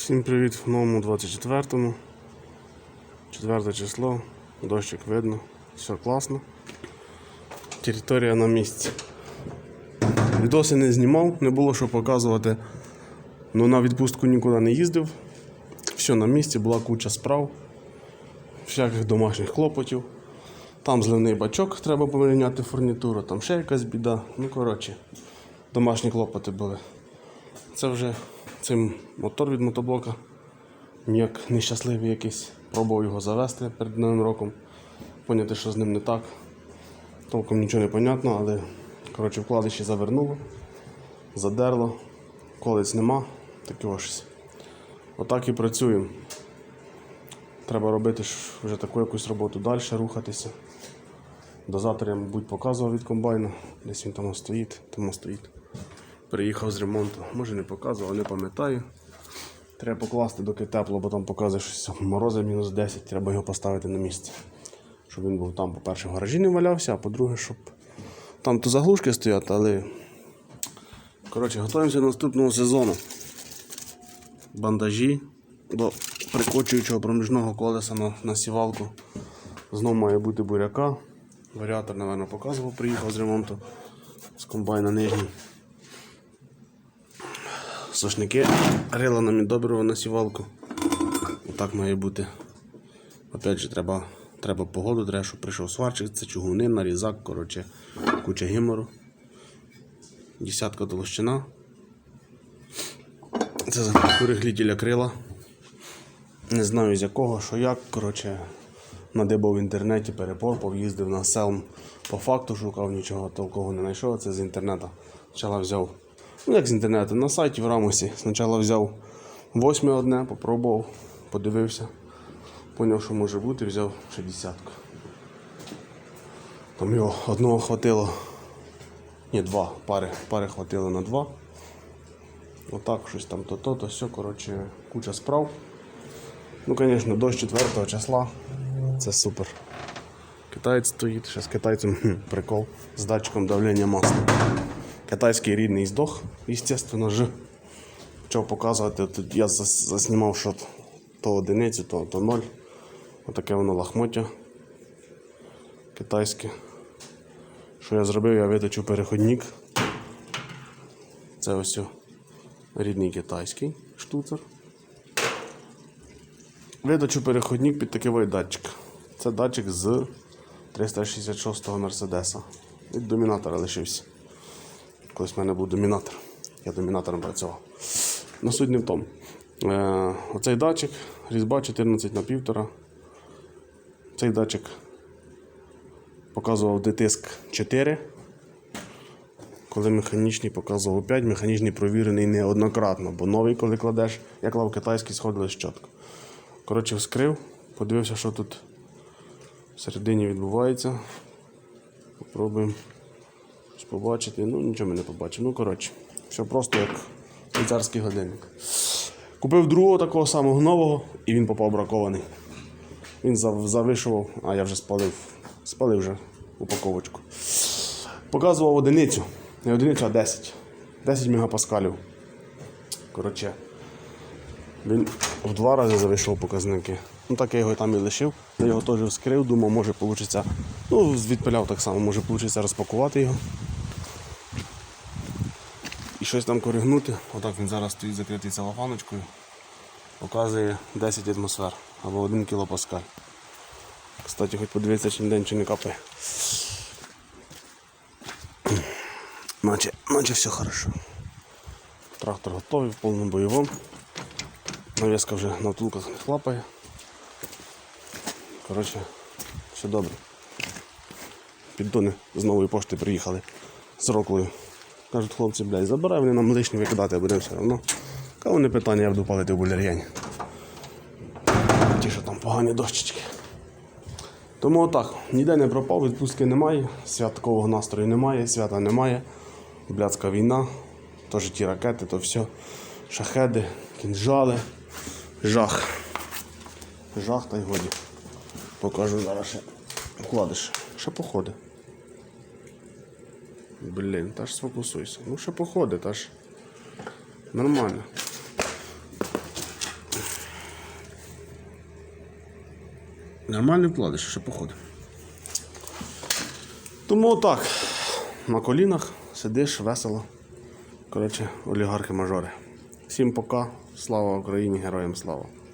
Всім привіт в новому 24-му. 4 число, дощик видно, все класно. Територія на місці. Відоси не знімав, не було що показувати. Ну на відпустку нікуди не їздив. Все на місці, була куча справ, всяких домашніх хлопотів. Там зливний бачок, треба поміняти фурнітуру, там ще якась біда. Ну коротше, домашні клопоти були. Це вже цим мотор від мотоблока. Ніяк нещасливий якийсь. Пробував його завести перед новим роком. Поняти, що з ним не так. Толком нічого не понятно, але коротше, вкладиші завернуло, задерло, колець нема, таке ось. Отак і працюємо. Треба робити вже таку якусь роботу далі, рухатися. Дозатор я, мабуть, показував від комбайну. Десь він там стоїть, там стоїть. Приїхав з ремонту. Може не показував, не пам'ятаю. Треба покласти, доки тепло, бо там показує, що морози мінус 10, треба його поставити на місце. Щоб він був там, по-перше, в гаражі не валявся, а по-друге, щоб там то заглушки стоять, але. Коротше, готуємося до наступного сезону. Бандажі до прикочуючого проміжного колеса на, на сівалку. Знову має бути буряка. Варіатор, напевно, показував, приїхав з ремонту з комбайна нижній. Сошники рила нам і доброго на сівалку. Отак має бути. Опять же, треба, треба погоду, треба, щоб прийшов сварчик, це чугуни, нарізак, коротше, куча гімору. Десятка толщина. Це за переглітіля крила. Не знаю з якого, що як. Коротше, надибав в інтернеті, перепорпав, їздив на селм по факту, шукав, нічого толкового не знайшов. Це з інтернету. Спочатку взяв. Ну, як з інтернету, на сайті в Рамосі. Спочатку взяв восьме одне, попробував, подивився. Поняв, що може бути, взяв ще десятку. Там його одного хватило. Ні, два. Пари, пари хватило на два. Отак, щось там то-то, то все, коротше, куча справ. Ну, звісно, до 4 числа. Це супер. Китаєць стоїть, ще з китайцем прикол з датчиком давлення масла. Китайський рідний здох, звісно ж. Почав показувати, тут я заснімав, що то одиницю, то, то ноль. Отаке воно лахмоття китайське. Що я зробив, я виточив переходник. Це ось рідний китайський штуцер. Видачу переходник під такий датчик. Це датчик з 366-го Мерседеса. Від домінатора лишився. Колись в мене був домінатор. Я домінатором працював. Но суть не в тому. Е, оцей датчик, різьба 14 на 1,5. Цей датчик показував дитиск 4. Коли механічний показував 5, механічний провірений неоднократно, бо новий, коли кладеш, я клав китайський, сходили чітко. Коротше, вскрив, подивився, що тут всередині відбувається. Попробуємо побачити. Ну, нічого ми не побачимо. Ну, коротше, все просто як швейцарський годинник. Купив другого такого самого нового і він попав бракований. Він зав- завишував, а я вже спалив. Спалив вже упаковочку. Показував одиницю. Не одиницю, а 10. 10 мегапаскалів. Коротше. Він в два рази завийшов показники. Ну так я його там і лишив. Я його теж вскрив, думав, може вийде. Ну, відпиляв так само, може вийде розпакувати його. І щось там коригнути. Отак він зараз стоїть закритий целофаночкою. Показує 10 атмосфер або 1 кілопаскаль. Кстати, хоч подивитися, чи день чи не капає. Наче, наче все хорошо. Трактор готовий в повному бойовому. Нав'язка вже на втулках не хлапає. Коротше, все добре. Піддони з нової пошти приїхали з роклою. Кажуть, хлопці, блядь, забирай вони нам лишні викидати, будемо все одно. Кого не питання, я буду палити в буляр'яні. Ті, що там погані дощечки. Тому отак, ніде не пропав, відпустки немає, святкового настрою немає, свята немає. Блядська війна, теж ті ракети, то все. Шахеди, кінжали. Жах. Жах та й годі. Покажу зараз ще. Вкладиш. Ще походи. Блін, та ж сфокусуйся. Ну ще походить, аж. Нормально. нормально. Вкладиш, ще походить. Тому так. На колінах сидиш весело. Коротше, олігархи-мажори. Всім пока, слава Україні, героям слава!